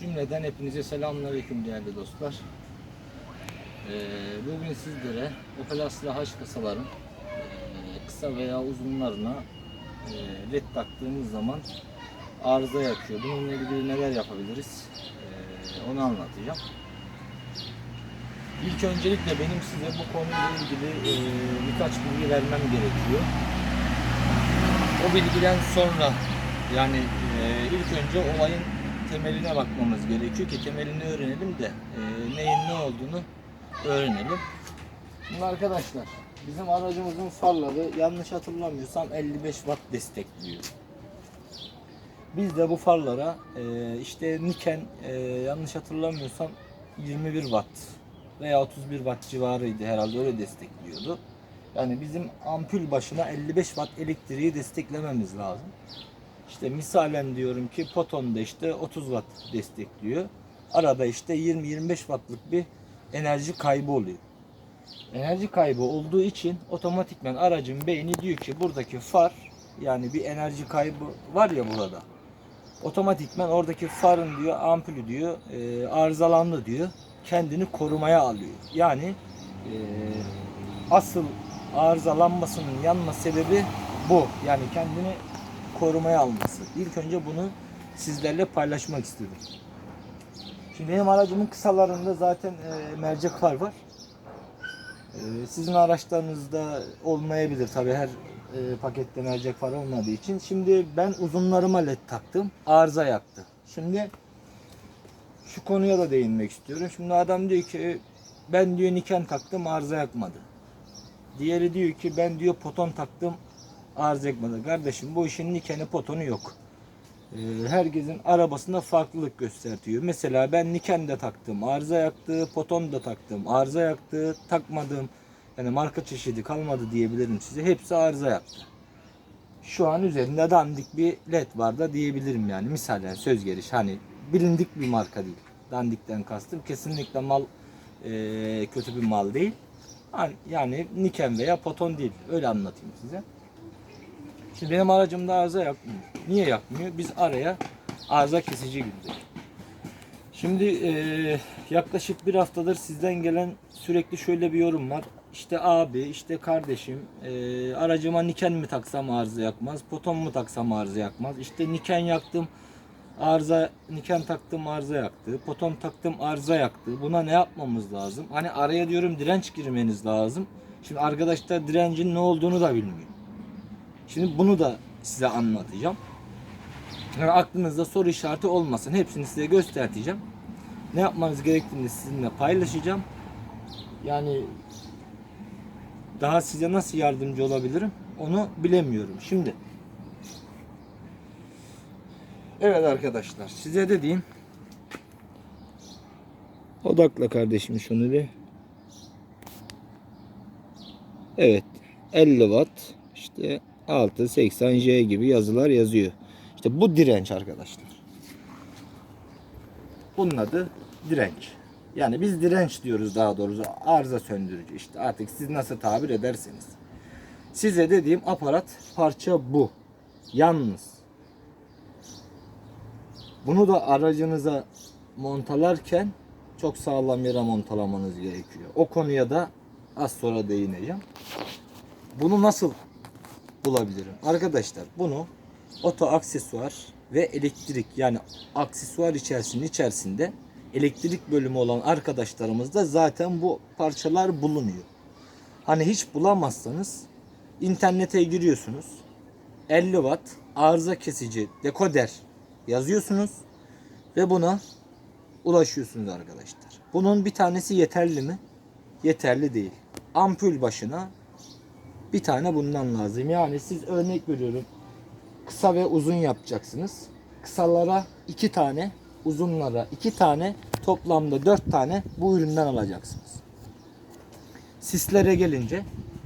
Cümleden hepinize selamünaleyküm değerli dostlar. Ee, bugün sizlere Opel Astra H kasaların e, kısa veya uzunlarına e, led taktığımız zaman arıza yakıyor. Bununla ilgili neler yapabiliriz e, onu anlatacağım. İlk öncelikle benim size bu konuyla ilgili e, birkaç bilgi vermem gerekiyor. O bilgiden sonra yani e, ilk önce olayın temeline bakmamız gerekiyor ki temelini öğrenelim de e, neyin ne olduğunu öğrenelim. Şimdi arkadaşlar bizim aracımızın farları yanlış hatırlamıyorsam 55 watt destekliyor. Biz de bu farlara e, işte Niken e, yanlış hatırlamıyorsam 21 watt veya 31 watt civarıydı herhalde öyle destekliyordu. Yani bizim ampul başına 55 watt elektriği desteklememiz lazım. İşte misalen diyorum ki Poton'da işte 30 watt destekliyor. Arada işte 20-25 wattlık bir enerji kaybı oluyor. Enerji kaybı olduğu için otomatikmen aracın beyni diyor ki buradaki far yani bir enerji kaybı var ya burada. Otomatikmen oradaki farın diyor ampulü diyor e, arızalandı diyor. Kendini korumaya alıyor. Yani e, asıl arızalanmasının yanma sebebi bu. Yani kendini korumaya alması. İlk önce bunu sizlerle paylaşmak istedim. Şimdi benim aracımın kısalarında zaten e, mercek far var. E, sizin araçlarınızda olmayabilir tabi her e, pakette mercek far olmadığı için. Şimdi ben uzunlarıma led taktım. Arıza yaktı. Şimdi şu konuya da değinmek istiyorum. Şimdi adam diyor ki ben diyor niken taktım arıza yakmadı. Diğeri diyor ki ben diyor poton taktım arıza yakmadı. Kardeşim bu işin nikeni potonu yok. Ee, herkesin arabasında farklılık gösteriyor. Mesela ben niken de taktım arıza yaktı, poton da taktım arıza yaktı, takmadım. Yani marka çeşidi kalmadı diyebilirim size. Hepsi arıza yaktı. Şu an üzerinde dandik bir led var da diyebilirim yani. Misalen söz geliş hani bilindik bir marka değil. Dandikten kastım kesinlikle mal e, kötü bir mal değil. Hani- Yani Niken veya Poton değil. Öyle anlatayım size. Şimdi benim aracımda arıza yakmıyor. Niye yakmıyor? Biz araya arıza kesici girdik. Şimdi eee, yaklaşık bir haftadır sizden gelen sürekli şöyle bir yorum var. İşte abi, işte kardeşim, eee, aracıma niken mi taksam arıza yakmaz, poton mu taksam arıza yakmaz. İşte niken yaktım, arıza, niken taktım arıza yaktı, poton taktım arıza yaktı. Buna ne yapmamız lazım? Hani araya diyorum direnç girmeniz lazım. Şimdi arkadaşlar direncin ne olduğunu da bilmiyor. Şimdi bunu da size anlatacağım. Yani aklınızda soru işareti olmasın. Hepsini size göstereceğim. Ne yapmanız gerektiğini sizinle paylaşacağım. Yani daha size nasıl yardımcı olabilirim onu bilemiyorum. Şimdi Evet arkadaşlar size dediğim odakla kardeşim şunu bir. Evet 50 watt işte 680J gibi yazılar yazıyor. İşte bu direnç arkadaşlar. Bunun adı direnç. Yani biz direnç diyoruz daha doğrusu. Arıza söndürücü işte artık siz nasıl tabir ederseniz. Size dediğim aparat parça bu. Yalnız bunu da aracınıza montalarken çok sağlam yere montalamanız gerekiyor. O konuya da az sonra değineceğim. Bunu nasıl bulabilirim? Arkadaşlar bunu oto aksesuar ve elektrik yani aksesuar içerisinde içerisinde elektrik bölümü olan arkadaşlarımızda zaten bu parçalar bulunuyor. Hani hiç bulamazsanız internete giriyorsunuz. 50 watt arıza kesici dekoder yazıyorsunuz ve buna ulaşıyorsunuz arkadaşlar. Bunun bir tanesi yeterli mi? Yeterli değil. Ampul başına bir tane bundan lazım. Yani siz örnek veriyorum. Kısa ve uzun yapacaksınız. Kısalara iki tane, uzunlara iki tane, toplamda dört tane bu üründen alacaksınız. Sislere gelince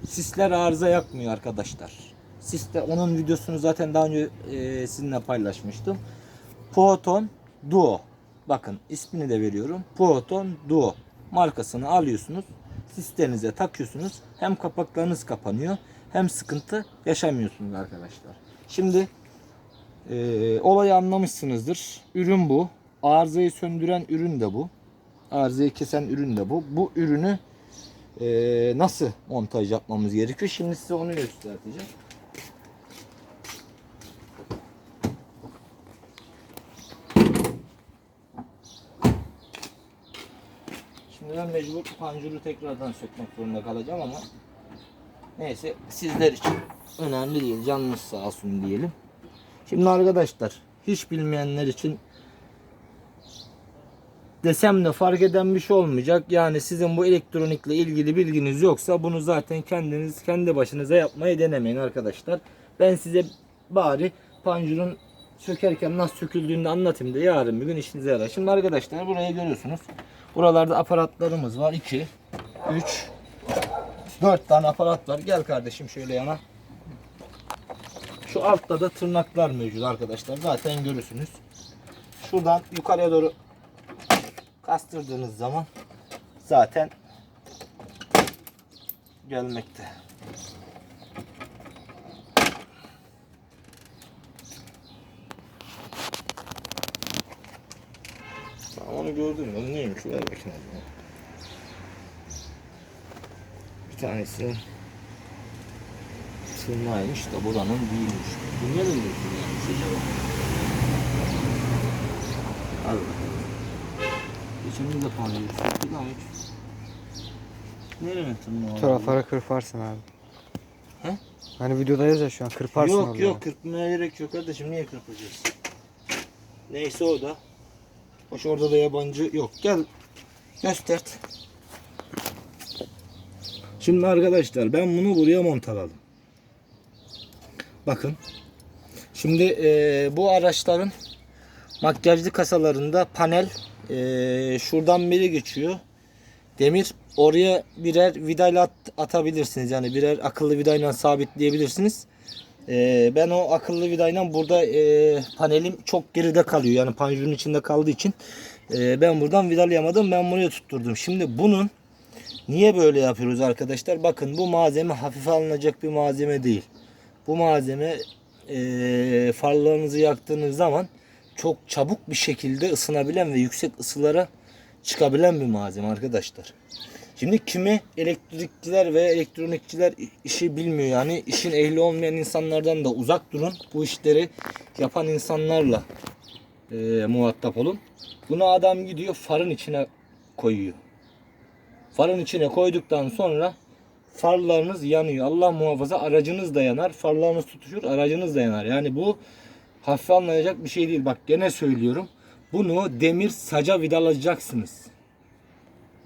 sisler arıza yakmıyor arkadaşlar. Siste onun videosunu zaten daha önce e, sizinle paylaşmıştım. Proton Duo. Bakın ismini de veriyorum. Proton Duo markasını alıyorsunuz. Sisteminize takıyorsunuz. Hem kapaklarınız kapanıyor hem sıkıntı yaşamıyorsunuz arkadaşlar. Şimdi e, olayı anlamışsınızdır. Ürün bu. arızayı söndüren ürün de bu. Arızayı kesen ürün de bu. Bu ürünü eee, nasıl montaj yapmamız gerekiyor? Şimdi size onu göstereceğim. Mecbur pancuru tekrardan sökmek zorunda kalacağım ama neyse sizler için önemli değil. Canınız sağ olsun diyelim. Şimdi arkadaşlar hiç bilmeyenler için desem de fark eden bir şey olmayacak. Yani sizin bu elektronikle ilgili bilginiz yoksa bunu zaten kendiniz kendi başınıza yapmayı denemeyin arkadaşlar. Ben size bari pancurun sökerken nasıl söküldüğünü anlatayım da yarın bir gün işinize yarar. Şimdi arkadaşlar burayı görüyorsunuz. Buralarda aparatlarımız var. 2, 3, 4 tane aparat var. Gel kardeşim şöyle yana. Şu altta da tırnaklar mevcut arkadaşlar. Zaten görürsünüz. Şuradan yukarıya doğru kastırdığınız zaman zaten gelmekte. Gördüm. O neymiş? Ver bakayım. zaman. Bir tanesi tırnağıymış da buranın değilmiş. Bu nereden bir tırnağıymış acaba? Al bakalım. Geçen gün de pahalı yükselttik ama hiç. Nerenin tırnağı? Bu taraflara kırparsın abi. He? Hani videodayız ya şu an kırparsın Yok orada. yok kırpmaya gerek yok kardeşim niye kırpacağız? Neyse o da. Hoş orada da yabancı yok. Gel göstert. Şimdi arkadaşlar ben bunu buraya montaladım. Bakın. Şimdi eee, bu araçların makyajlı kasalarında panel eee, şuradan biri geçiyor. Demir oraya birer vidayla at- atabilirsiniz. Yani birer akıllı vidayla sabitleyebilirsiniz. Ee, ben o akıllı vidayla burada e, panelim çok geride kalıyor. Yani panjurun içinde kaldığı için e, ben buradan vidalayamadım. Ben buraya tutturdum. Şimdi bunun niye böyle yapıyoruz arkadaşlar? Bakın bu malzeme hafife alınacak bir malzeme değil. Bu malzeme e, farlarınızı yaktığınız zaman çok çabuk bir şekilde ısınabilen ve yüksek ısılara çıkabilen bir malzeme arkadaşlar. Şimdi kimi elektrikçiler ve elektronikçiler işi bilmiyor yani işin ehli olmayan insanlardan da uzak durun. Bu işleri yapan insanlarla e, muhatap olun. Bunu adam gidiyor farın içine koyuyor. Farın içine koyduktan sonra farlarınız yanıyor. Allah muhafaza aracınız da yanar. Farlarınız tutuşur aracınız da yanar. Yani bu hafife alınacak bir şey değil. Bak gene söylüyorum. Bunu demir saca vidalayacaksınız.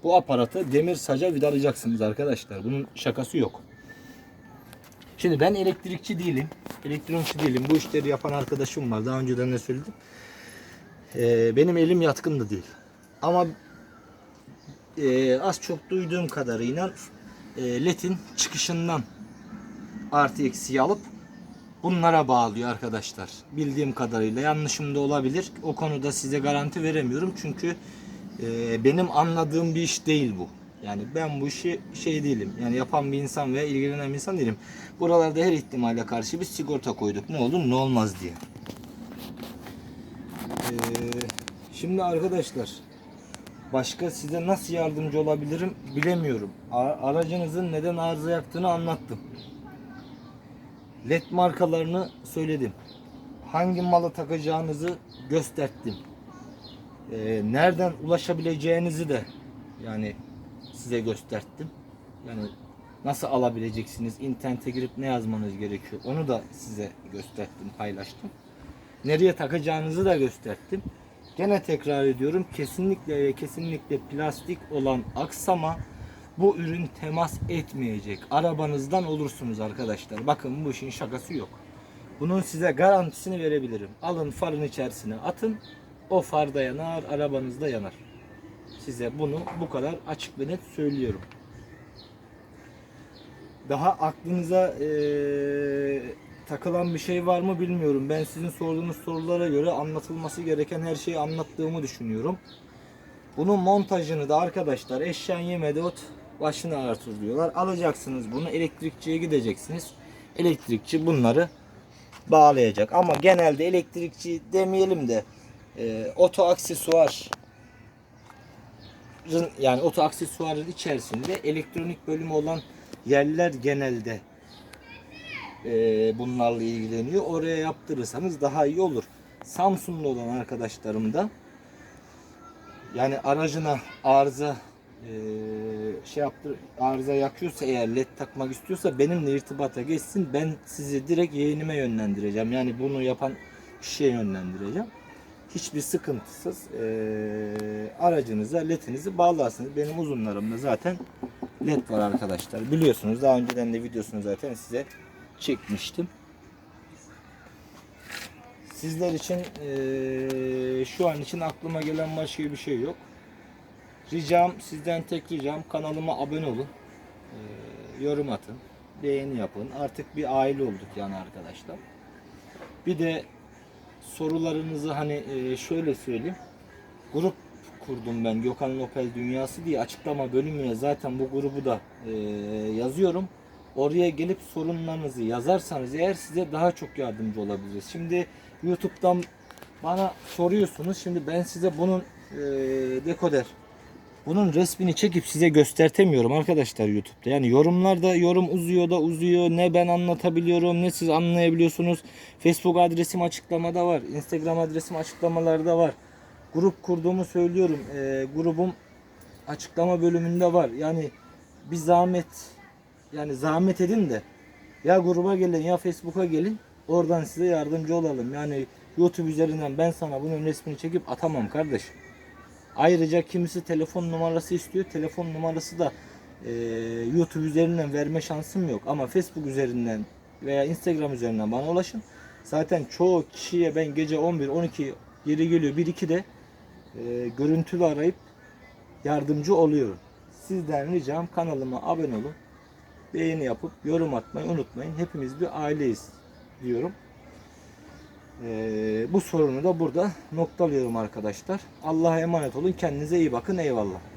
Bu aparatı demir saca vidalayacaksınız arkadaşlar. Bunun şakası yok. Şimdi ben elektrikçi değilim. Elektronikçi değilim. Bu işleri yapan arkadaşım var. Daha önceden de söyledim. Ee, benim elim yatkın da değil. Ama e, az çok duyduğum kadarıyla e, LED'in çıkışından artı eksiği alıp bunlara bağlıyor arkadaşlar. Bildiğim kadarıyla yanlışım da olabilir. O konuda size garanti veremiyorum. Çünkü e, benim anladığım bir iş değil bu. Yani ben bu işi şey değilim. Yani yapan bir insan veya ilgilenen bir insan değilim. Buralarda her ihtimale karşı bir sigorta koyduk. Ne olur ne olmaz diye. Ee, şimdi arkadaşlar başka size nasıl yardımcı olabilirim bilemiyorum. Aracınızın neden arıza yaktığını anlattım. LED markalarını söyledim. Hangi malı takacağınızı gösterdim. Ee, nereden ulaşabileceğinizi de yani size gösterdim. Yani nasıl alabileceksiniz, internete girip ne yazmanız gerekiyor onu da size gösterdim, paylaştım. Nereye takacağınızı da gösterdim. Gene tekrar ediyorum kesinlikle ve kesinlikle plastik olan aksama bu ürün temas etmeyecek. Arabanızdan olursunuz arkadaşlar. Bakın bu işin şakası yok. Bunun size garantisini verebilirim. Alın farın içerisine atın. O far da yanar, arabanız da yanar. Size bunu bu kadar açık ve net söylüyorum. Daha aklınıza eee, takılan bir şey var mı bilmiyorum. Ben sizin sorduğunuz sorulara göre anlatılması gereken her şeyi anlattığımı düşünüyorum. Bunun montajını da arkadaşlar eşyan yemedi ot başını ağrıtır diyorlar. Alacaksınız bunu elektrikçiye gideceksiniz. Elektrikçi bunları bağlayacak. Ama genelde elektrikçi demeyelim de e, oto aksesuar yani oto aksesuarın içerisinde elektronik bölümü olan yerler genelde e, bunlarla ilgileniyor. Oraya yaptırırsanız daha iyi olur. Samsun'da olan arkadaşlarım da yani aracına arıza e, şey yaptır arıza yakıyorsa eğer led takmak istiyorsa benimle irtibata geçsin. Ben sizi direkt yeğenime yönlendireceğim. Yani bunu yapan kişiye yönlendireceğim. Hiçbir sıkıntısız e, aracınıza ledinizi bağlarsınız. Benim uzunlarımda zaten led var arkadaşlar. Biliyorsunuz daha önceden de videosunu zaten size çekmiştim. Sizler için eee, şu an için aklıma gelen başka bir şey yok. Ricam sizden tek ricam kanalıma abone olun. Eee, yorum atın. Beğeni yapın. Artık bir aile olduk yani arkadaşlar. Bir de sorularınızı hani eee, şöyle söyleyeyim. Grup kurdum ben Gökhan Opel Dünyası diye açıklama bölümüne zaten bu grubu da eee, yazıyorum. Oraya gelip sorunlarınızı yazarsanız eğer size daha çok yardımcı olabiliriz. Şimdi YouTube'dan bana soruyorsunuz. Şimdi ben size bunun eee, dekoder bunun resmini çekip size göstertemiyorum arkadaşlar YouTube'da. Yani yorumlarda yorum uzuyor da uzuyor. Ne ben anlatabiliyorum ne siz anlayabiliyorsunuz. Facebook adresim açıklamada var. Instagram adresim açıklamalarda var. Grup kurduğumu söylüyorum. Eee, grubum açıklama bölümünde var. Yani bir zahmet yani zahmet edin de ya gruba gelin ya Facebook'a gelin. Oradan size yardımcı olalım. Yani YouTube üzerinden ben sana bunun resmini çekip atamam kardeşim. Ayrıca kimisi telefon numarası istiyor. Telefon numarası da e, YouTube üzerinden verme şansım yok. Ama Facebook üzerinden veya Instagram üzerinden bana ulaşın. Zaten çoğu kişiye ben gece 11, 12 yeri geliyor 1-2'de e, görüntülü arayıp yardımcı oluyorum. Sizden ricam kanalıma abone olun. Beğeni yapıp yorum atmayı unutmayın. Hepimiz bir aileyiz diyorum. Ee, bu sorunu da burada noktalıyorum arkadaşlar. Allah'a emanet olun. Kendinize iyi bakın. Eyvallah.